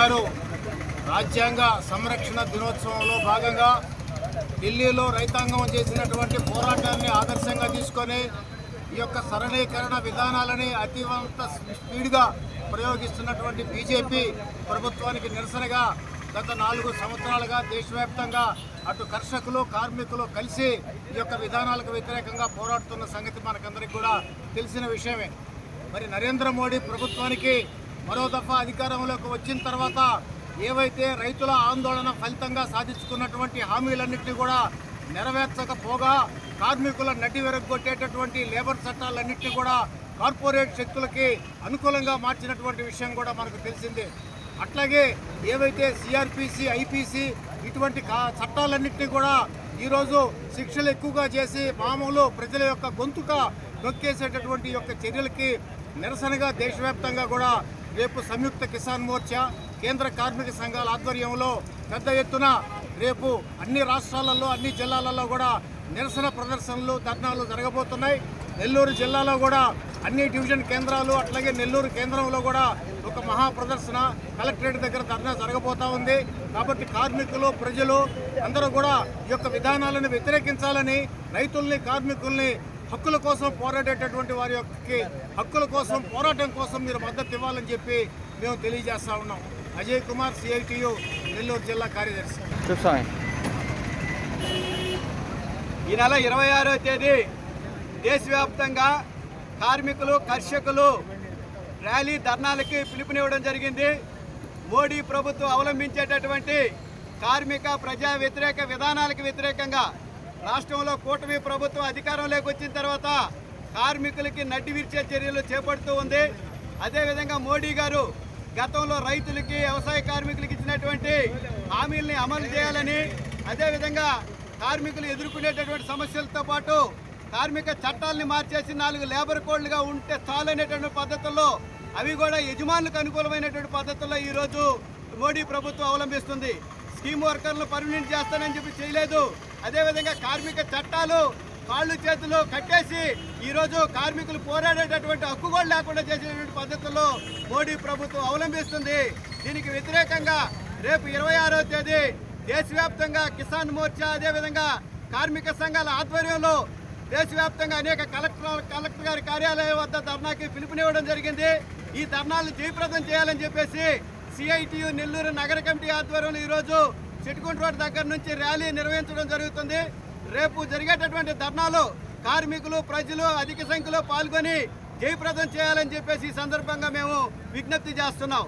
రాజ్యాంగ సంరక్షణ దినోత్సవంలో భాగంగా ఢిల్లీలో రైతాంగం చేసినటువంటి పోరాటాన్ని ఆదర్శంగా తీసుకొని ఈ యొక్క సరళీకరణ విధానాలని అతివంత స్పీడ్గా ప్రయోగిస్తున్నటువంటి బీజేపీ ప్రభుత్వానికి నిరసనగా గత నాలుగు సంవత్సరాలుగా దేశవ్యాప్తంగా అటు కర్షకులు కార్మికులు కలిసి ఈ యొక్క విధానాలకు వ్యతిరేకంగా పోరాడుతున్న సంగతి మనకందరికీ కూడా తెలిసిన విషయమే. మరి నరేంద్ర మోడీ ప్రభుత్వానికి మరో దఫా అధికారంలోకి వచ్చిన తర్వాత ఏవైతే రైతుల ఆందోళన ఫలితంగా సాధించుకున్నటువంటి హామీలన్నింటినీ కూడా నెరవేర్చకపోగా కార్మికుల నటి వెరగొట్టేటటువంటి లేబర్ చట్టాలన్నింటినీ కూడా కార్పొరేట్ శక్తులకి అనుకూలంగా మార్చినటువంటి విషయం కూడా మనకు తెలిసిందే. అట్లాగే ఏవైతే సిఆర్పిసి ఐపీసీ ఇటువంటి కా- చట్టాలన్నింటినీ కూడా ఈరోజు శిక్షలు ఎక్కువగా చేసి మామూలు ప్రజల యొక్క గొంతుక నొక్కేసేటటువంటి యొక్క చర్యలకి నిరసనగా దేశవ్యాప్తంగా కూడా రేపు సంయుక్త కిసాన్ మోర్చా కేంద్ర కార్మిక సంఘాల ఆధ్వర్యంలో పెద్ద ఎత్తున రేపు అన్ని రాష్ట్రాలలో అన్ని జిల్లాలలో కూడా నిరసన ప్రదర్శనలు ధర్నాలు జరగబోతున్నాయి. నెల్లూరు జిల్లాలో కూడా అన్ని డివిజన్ కేంద్రాలు అట్లాగే నెల్లూరు కేంద్రంలో కూడా ఒక మహా ప్రదర్శన కలెక్టరేట్ దగ్గర ధర్నా జరగబోతా ఉంది. కాబట్టి కార్మికులు ప్రజలు అందరూ కూడా ఈ యొక్క విధానాలను వ్యతిరేకించాలని రైతుల్ని కార్మికుల్ని హక్కుల కోసం పోరాడేటటువంటి వారి యొక్క హక్కుల కోసం పోరాటం కోసం మీరు మద్దతు ఇవ్వాలని చెప్పి మేము తెలియజేస్తా ఉన్నాం. అజయ్ కుమార్ సిఐటియు నెల్లూరు జిల్లా కార్యదర్శి. ఈ నెల ఇరవై ఆరో తేదీ దేశవ్యాప్తంగా కార్మికులు కర్షకులు ర్యాలీ ధర్నాలకి పిలుపునివ్వడం జరిగింది. మోడీ ప్రభుత్వం అవలంబించేటటువంటి కార్మిక ప్రజా వ్యతిరేక విధానాలకు వ్యతిరేకంగా రాష్ట్రంలో కూటమి ప్రభుత్వం అధికారంలోకి వచ్చిన తర్వాత కార్మికులకి నడ్డి విరిచే చర్యలు చేపడుతూ ఉంది. అదేవిధంగా మోడీ గారు గతంలో రైతులకి వ్యవసాయ కార్మికులకి ఇచ్చినటువంటి హామీల్ని అమలు చేయాలని అదేవిధంగా కార్మికులు ఎదుర్కొనేటటువంటి సమస్యలతో పాటు కార్మిక చట్టాలని మార్చేసి నాలుగు లేబర్ కోడ్లుగా ఉంటే చాలు పద్ధతుల్లో అవి కూడా యజమానులకు అనుకూలమైనటువంటి పద్ధతుల్లో ఈరోజు మోడీ ప్రభుత్వం అవలంబిస్తుంది. స్కీమ్ వర్కర్లు పర్మనెంట్ చేస్తానని చెప్పి చేయలేదు. అదేవిధంగా కార్మిక చట్టాలు కాళ్ళు చేతులు కట్టేసి ఈరోజు కార్మికులు పోరాడేటటువంటి హక్కు కూడా లేకుండా చేసినటువంటి పద్ధతుల్లో మోడీ ప్రభుత్వం అవలంబిస్తుంది. దీనికి వ్యతిరేకంగా రేపు ఇరవై ఆరో తేదీ దేశవ్యాప్తంగా కిసాన్ మోర్చా అదేవిధంగా కార్మిక సంఘాల ఆధ్వర్యంలో దేశవ్యాప్తంగా అనేక కలెక్టర్ కలెక్టర్ గారి కార్యాలయం వద్ద ధర్నాకి పిలుపునివ్వడం జరిగింది. ఈ ధర్నాలను జయప్రదం చేయాలని చెప్పేసి సిఐటియు నెల్లూరు నగర కమిటీ ఆధ్వర్యంలో ఈరోజు చిట్టుకుంట రోడ్ దగ్గర నుంచి ర్యాలీ నిర్వహించడం జరుగుతుంది. రేపు జరిగేటటువంటి ధర్నాలో కార్మికులు ప్రజలు అధిక సంఖ్యలో పాల్గొని జయప్రదం చేయాలని చెప్పేసి ఈ సందర్భంగా మేము విజ్ఞప్తి చేస్తున్నాం.